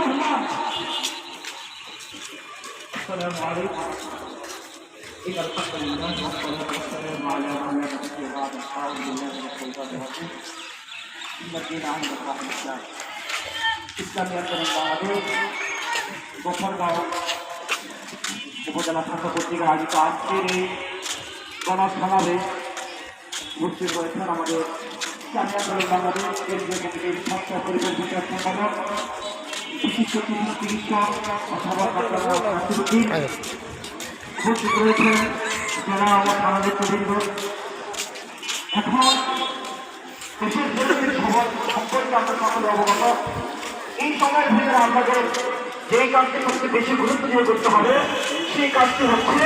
রহমান السلام عليكم إن الحمد لله والصلاة والسلام على من لا نبي بعد أعوذ بالله من الشيطان الرجيم إن الدين عند الله الإسلام ইসলামী আন্দোলন বাংলাদেশ গোফরগাঁও উপজেলা শাখা কর্তৃক আয়োজিত আজকের এই গণসমাবেশ উপস্থিত রয়েছেন আমাদের ইসলামী আন্দোলন বাংলাদেশ কেন্দ্রীয় কমিটির স্বাস্থ্য পরিবেশ বিষয়ক সম্পাদক যেই কাজটি সবচেয়ে বেশি গুরুত্ব দিয়ে করতে হবে সেই কাজটি হচ্ছে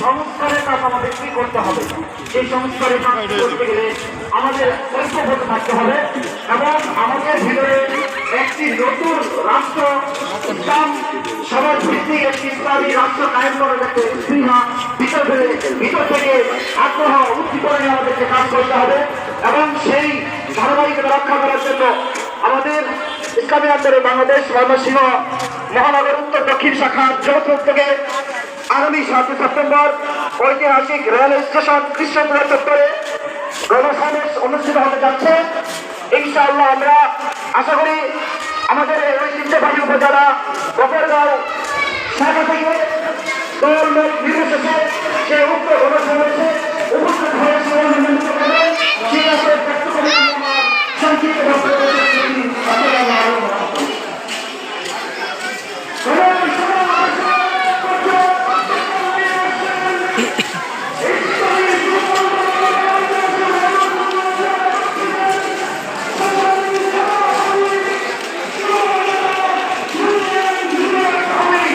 সংস্কারের আমাদের কি করতে হবে সেই সংস্কারের কাজ করতে আমাদের ঐক্যবদ্ধ থাকতে হবে এবং আমাদের ভিতরে একটি নতুন রাষ্ট্র ইসলাম সবার ভিত্তিক একটি ইসলামী রাষ্ট্র কায়েম করার একটা স্পৃহা ভিতর থেকে ভিতর থেকে আগ্রহ উদ্দীপনে আমাদেরকে কাজ করতে হবে এবং সেই ধারাবাহিকতা রক্ষা করার জন্য আমাদের ইসলামী আন্দোলন বাংলাদেশ ময়মনসিংহ মহানগর উত্তর দক্ষিণ শাখার যৌথ উদ্যোগে আগামী সাতই সেপ্টেম্বর ঐতিহাসিক রেল স্টেশন কৃষ্ণপুরা চত্বরে গণসমাবেশ অনুষ্ঠিত হতে যাচ্ছে। ইনশাআল্লাহ আমরা আশা করি গফরগাঁও শাখা থেকে দল